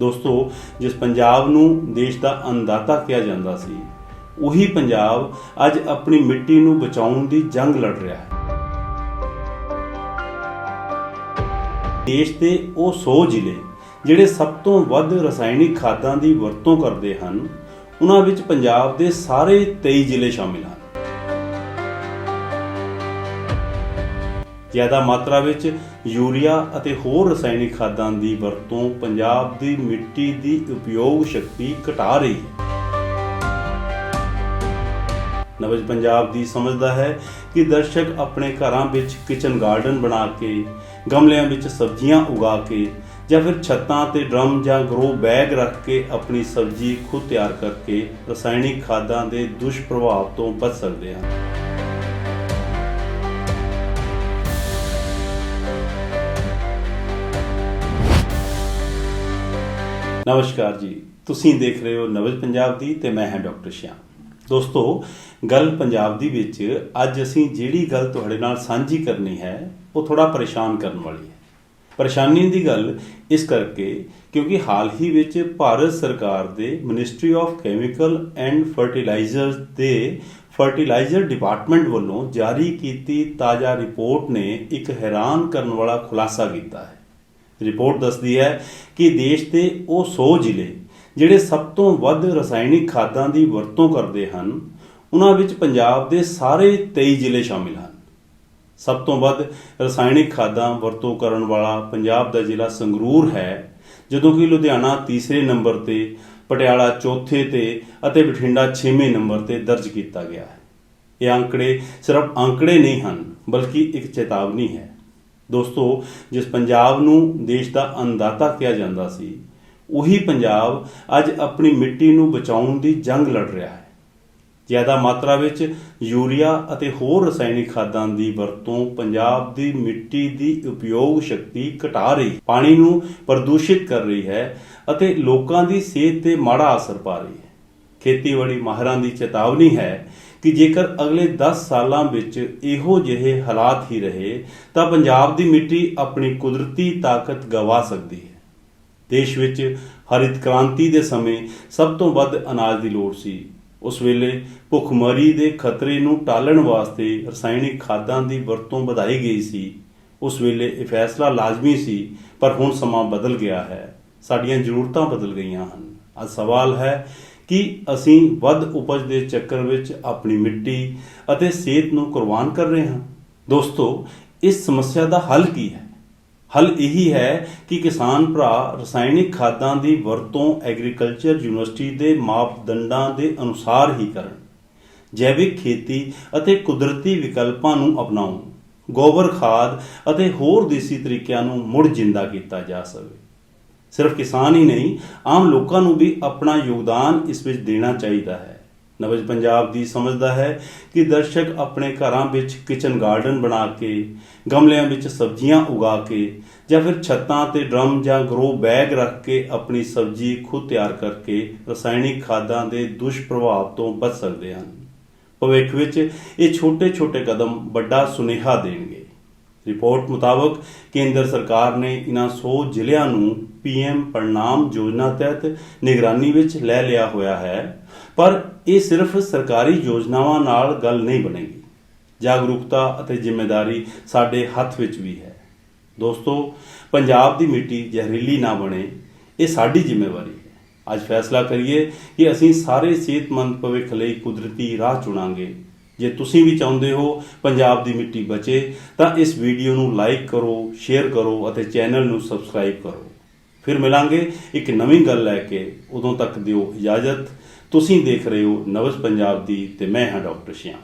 ਦੋਸਤੋ, ਜਿਸ ਪੰਜਾਬ ਨੂੰ ਦੇਸ਼ ਦਾ ਅੰਨਦਾਤਾ ਕਿਹਾ ਜਾਂਦਾ ਸੀ, ਉਹੀ ਪੰਜਾਬ ਅੱਜ ਆਪਣੀ ਮਿੱਟੀ ਨੂੰ ਬਚਾਉਣ ਦੀ ਜੰਗ ਲੜ ਰਿਹਾ ਹੈ। ਦੇਸ਼ ਦੇ ਉਹ 100 ਜ਼ਿਲ੍ਹੇ ਜਿਹੜੇ ਸਭ ਤੋਂ ਵੱਧ ਰਸਾਇਣਿਕ ਖਾਦਾਂ ਦੀ ਵਰਤੋਂ ਕਰਦੇ ਹਨ, ਉਹਨਾਂ ਵਿੱਚ ਪੰਜਾਬ ਦੇ ਸਾਰੇ 23 ਜ਼ਿਲ੍ਹੇ ਸ਼ਾਮਿਲ ਹਨ। ਜ਼ਿਆਦਾ ਮਾਤਰਾ ਵਿੱਚ ਯੂਰੀਆ ਅਤੇ ਹੋਰ ਰਸਾਇਣਿਕ ਖਾਦਾਂ ਦੀ ਵਰਤੋਂ ਪੰਜਾਬ ਦੀ ਮਿੱਟੀ ਦੀ ਉਪਯੋਗ ਸ਼ਕਤੀ ਘਟਾ ਰਹੀ ਹੈ। ਨਵਜ ਪੰਜਾਬ ਦੀ ਸਮਝਦਾ ਹੈ ਕਿ ਦਰਸ਼ਕ ਆਪਣੇ ਘਰਾਂ ਵਿੱਚ ਕਿਚਨ ਗਾਰਡਨ ਬਣਾ ਕੇ, ਗਮਲਿਆਂ ਵਿੱਚ ਸਬਜ਼ੀਆਂ ਉਗਾ ਕੇ ਜਾਂ ਫਿਰ ਛੱਤਾਂ ਤੇ ਡਰਮ ਜਾਂ ਗਰੋ ਬੈਗ ਰੱਖ ਕੇ ਆਪਣੀ ਸਬਜ਼ੀ ਖੁਦ ਤਿਆਰ ਕਰਕੇ ਰਸਾਇਣਿਕ ਖਾਦਾਂ ਦੇ ਦੁਸ਼ਪ੍ਰਭਾਵ ਤੋਂ ਬਚ ਸਕਦੇ ਹਨ। ਨਮਸਕਾਰ ਜੀ। ਤੁਸੀਂ ਦੇਖ ਰਹੇ ਹੋ ਨਵਜ ਪੰਜਾਬ ਦੀ ਤੇ ਮੈਂ ਹਾਂ ਡਾਕਟਰ ਸ਼ਿਆਮ। ਦੋਸਤੋ, ਗੱਲ ਪੰਜਾਬ ਦੀ ਵਿੱਚ ਅੱਜ ਅਸੀਂ ਜਿਹੜੀ ਗੱਲ ਤੁਹਾਡੇ ਨਾਲ ਸਾਂਝੀ ਕਰਨੀ ਹੈ, ਉਹ ਥੋੜਾ ਪਰੇਸ਼ਾਨ ਕਰਨ ਵਾਲੀ ਹੈ। ਪਰੇਸ਼ਾਨੀ ਦੀ ਗੱਲ ਇਸ ਕਰਕੇ ਕਿਉਂਕਿ ਹਾਲ ਹੀ ਵਿੱਚ ਭਾਰਤ ਸਰਕਾਰ ਦੇ ministry of chemical and fertilisers ਦੇ ਫਰਟੀਲਾਈਜ਼ਰ ਡਿਪਾਰਟਮੈਂਟ ਵੱਲੋਂ ਜਾਰੀ ਕੀਤੀ ਤਾਜ਼ਾ ਰਿਪੋਰਟ ਨੇ ਇੱਕ ਹੈਰਾਨ ਕਰਨ ਵਾਲਾ ਖੁਲਾਸਾ ਕੀਤਾ ਹੈ। ਰਿਪੋਰਟ ਦੱਸਦੀ ਹੈ ਕਿ ਦੇਸ਼ ਦੇ ਉਹ 100 ਜ਼ਿਲ੍ਹੇ ਜਿਹੜੇ ਸਭ ਤੋਂ ਵੱਧ ਰਸਾਇਣਿਕ ਖਾਦਾਂ ਦੀ ਵਰਤੋਂ ਕਰਦੇ ਹਨ, ਉਹਨਾਂ ਵਿੱਚ ਪੰਜਾਬ ਦੇ ਸਾਰੇ 23 ਜ਼ਿਲ੍ਹੇ ਸ਼ਾਮਿਲ ਹਨ। ਸਭ ਤੋਂ ਵੱਧ ਰਸਾਇਣਿਕ ਖਾਦਾਂ ਵਰਤੋਂ ਕਰਨ ਵਾਲਾ ਪੰਜਾਬ ਦਾ ਜ਼ਿਲ੍ਹਾ ਸੰਗਰੂਰ ਹੈ, ਜਦੋਂ ਕਿ ਲੁਧਿਆਣਾ ਤੀਸਰੇ ਨੰਬਰ ਤੇ, ਪਟਿਆਲਾ ਚੌਥੇ ਤੇ ਅਤੇ ਬਠਿੰਡਾ 6ਵੇਂ ਨੰਬਰ ਤੇ ਦਰਜ ਕੀਤਾ ਗਿਆ ਹੈ। ਇਹ ਅੰਕੜੇ ਸਿਰਫ ਅੰਕੜੇ ਨਹੀਂ ਹਨ, ਬਲਕਿ ਇੱਕ ਚੇਤਾਵਨੀ ਹੈ। ਦੋਸਤੋ, ਜਿਸ ਪੰਜਾਬ ਨੂੰ ਦੇਸ਼ ਦਾ ਅੰਨਦਾਤਾ ਕਿਹਾ ਜਾਂਦਾ ਸੀ, ਉਹੀ ਪੰਜਾਬ ਅੱਜ ਆਪਣੀ ਮਿੱਟੀ ਨੂੰ ਬਚਾਉਣ ਦੀ ਜੰਗ ਲੜ ਰਿਹਾ ਹੈ। ਜ਼ਿਆਦਾ ਮਾਤਰਾ ਵਿੱਚ ਯੂਰੀਆ ਅਤੇ ਹੋਰ ਰਸਾਇਣਿਕ ਖਾਦਾਂ ਦੀ ਵਰਤੋਂ ਪੰਜਾਬ ਦੀ ਮਿੱਟੀ ਦੀ ਉਪਯੋਗ ਸ਼ਕਤੀ ਘਟਾ ਰਹੀ, ਪਾਣੀ ਨੂੰ ਪ੍ਰਦੂਸ਼ਿਤ ਕਰ ਰਹੀ ਹੈ ਅਤੇ ਲੋਕਾਂ ਦੀ ਸਿਹਤ ਤੇ ਮਾੜਾ ਅਸਰ ਪਾ ਰਹੀ ਹੈ। ਖੇਤੀਬਾੜੀ ਮਾਹਰਾਂ ਦੀ ਚੇਤਾਵਨੀ ਹੈ ਕਿ ਜੇਕਰ ਅਗਲੇ 10 ਸਾਲਾਂ ਵਿੱਚ ਇਹੋ ਜਿਹੇ ਹਾਲਾਤ ਹੀ ਰਹੇ, ਤਾਂ ਪੰਜਾਬ ਦੀ ਮਿੱਟੀ ਆਪਣੀ ਕੁਦਰਤੀ ਤਾਕਤ ਗਵਾ ਸਕਦੀ ਹੈ। ਦੇਸ਼ ਵਿੱਚ ਹਰਿਤ ਕ੍ਰਾਂਤੀ ਦੇ ਸਮੇਂ ਸਭ ਤੋਂ ਵੱਧ ਅਨਾਜ ਦੀ ਲੋੜ ਸੀ। ਉਸ ਵੇਲੇ ਭੁੱਖਮਰੀ ਦੇ ਖਤਰੇ ਨੂੰ ਟਾਲਣ ਵਾਸਤੇ ਰਸਾਇਣਿਕ ਖਾਦਾਂ ਦੀ ਵਰਤੋਂ ਵਧਾਈ ਗਈ ਸੀ। ਉਸ ਵੇਲੇ ਇਹ ਫੈਸਲਾ ਲਾਜ਼ਮੀ ਸੀ, ਪਰ ਹੁਣ ਸਮਾਂ ਬਦਲ ਗਿਆ ਹੈ। ਸਾਡੀਆਂ ਜ਼ਰੂਰਤਾਂ ਬਦਲ ਗਈਆਂ ਹਨ। ਅੱਜ ਸਵਾਲ ਹੈ ਕਿ ਅਸੀਂ ਵੱਧ ਉਪਜ ਦੇ ਚੱਕਰ ਵਿੱਚ ਆਪਣੀ ਮਿੱਟੀ ਅਤੇ ਸਿਹਤ ਨੂੰ ਕੁਰਬਾਨ ਕਰ ਰਹੇ ਹਾਂ। ਦੋਸਤੋ, ਇਸ ਸਮੱਸਿਆ ਦਾ ਹੱਲ ਕੀ ਹੈ? ਹੱਲ ਇਹੀ ਹੈ ਕਿ ਕਿਸਾਨ ਭਰਾ ਰਸਾਇਣਿਕ ਖਾਦਾਂ ਦੀ ਵਰਤੋਂ ਐਗਰੀਕਲਚਰ ਯੂਨੀਵਰਸਿਟੀ ਦੇ ਮਾਪਦੰਡਾਂ ਦੇ ਅਨੁਸਾਰ ਹੀ ਕਰਨ, ਜੈਵਿਕ ਖੇਤੀ ਅਤੇ ਕੁਦਰਤੀ ਵਿਕਲਪਾਂ ਨੂੰ ਅਪਣਾਉਣ, ਗੋਬਰ ਖਾਦ ਅਤੇ ਹੋਰ ਦੇਸੀ ਤਰੀਕਿਆਂ ਨੂੰ ਮੁੜ ਜਿੰਦਾ ਕੀਤਾ ਜਾ ਸਕੇ। ਸਿਰਫ ਕਿਸਾਨ ਹੀ ਨਹੀਂ, ਆਮ ਲੋਕਾਂ ਨੂੰ ਵੀ ਆਪਣਾ ਯੋਗਦਾਨ ਇਸ ਵਿੱਚ ਦੇਣਾ ਚਾਹੀਦਾ ਹੈ। ਨਵਜ ਪੰਜਾਬ ਦੀ ਸਮਝਦਾ ਹੈ ਕਿ ਦਰਸ਼ਕ ਆਪਣੇ ਘਰਾਂ ਵਿੱਚ ਕਿਚਨ ਗਾਰਡਨ ਬਣਾ ਕੇ, ਗਮਲਿਆਂ ਵਿੱਚ ਸਬਜ਼ੀਆਂ ਉਗਾ ਕੇ ਜਾਂ ਫਿਰ ਛੱਤਾਂ ਤੇ ਡਰਮ ਜਾਂ ਗਰੋ ਬੈਗ ਰੱਖ ਕੇ ਆਪਣੀ ਸਬਜ਼ੀ ਖੁਦ ਤਿਆਰ ਕਰਕੇ ਰਸਾਇਣਿਕ ਖਾਦਾਂ ਦੇ ਦੁਸ਼ਪ੍ਰਭਾਵ ਤੋਂ ਬਚ ਸਕਦੇ ਹਨ। ਭਵਿੱਖ ਵਿੱਚ ਇਹ ਛੋਟੇ-ਛੋਟੇ ਕਦਮ ਵੱਡਾ ਸੁਨੇਹਾ ਦੇਣਗੇ। ਰਿਪੋਰਟ ਮੁਤਾਬਕ ਕੇਂਦਰ ਸਰਕਾਰ ਨੇ ਇਨ੍ਹਾਂ 100 ਜ਼ਿਲ੍ਹਿਆਂ ਨੂੰ ਪੀਐਮ ਪ੍ਰਣਾਮ ਯੋਜਨਾ ਤਹਿਤ ਨਿਗਰਾਨੀ ਵਿੱਚ ਲੈ ਲਿਆ ਹੋਇਆ ਹੈ, ਪਰ ਇਹ ਸਿਰਫ ਸਰਕਾਰੀ ਯੋਜਨਾਵਾਂ ਨਾਲ ਗੱਲ ਨਹੀਂ ਬਣੇਗੀ। ਜਾਗਰੂਕਤਾ ਅਤੇ ਜ਼ਿੰਮੇਵਾਰੀ ਸਾਡੇ ਹੱਥ ਵਿੱਚ ਵੀ ਹੈ। ਦੋਸਤੋ, ਪੰਜਾਬ ਦੀ ਮਿੱਟੀ ਜ਼ਹਿਰੀਲੀ ਨਾ ਬਣੇ, ਇਹ ਸਾਡੀ ਜ਼ਿੰਮੇਵਾਰੀ ਹੈ। ਅੱਜ ਫੈਸਲਾ ਕਰੀਏ ਕਿ ਅਸੀਂ ਸਾਰੇ ਸਿਹਤਮੰਦ ਭਵਿੱਖ ਲਈ ਕੁਦਰਤੀ ਰਾਹ ਚੁਣਾਂਗੇ ਜੇ ਤੁਸੀਂ ਵੀ ਚਾਹੁੰਦੇ ਹੋ ਪੰਜਾਬ ਦੀ ਮਿੱਟੀ ਬਚੇ, ਤਾਂ ਇਸ ਵੀਡੀਓ ਨੂੰ ਲਾਈਕ ਕਰੋ ਸ਼ੇਅਰ ਕਰੋ ਅਤੇ ਚੈਨਲ ਨੂੰ ਸਬਸਕ੍ਰਾਈਬ ਕਰੋ। ਫਿਰ ਮਿਲਾਂਗੇ ਇੱਕ ਨਵੀਂ ਗੱਲ ਲੈ ਕੇ। ਉਦੋਂ ਤੱਕ ਦਿਓ ਇਜਾਜ਼ਤ। ਤੁਸੀਂ ਦੇਖ ਰਹੇ ਹੋ ਨਵਜ ਪੰਜਾਬ ਦੀ ਤੇ ਮੈਂ ਹਾਂ ਡਾਕਟਰ ਸ਼ਿਆਮ।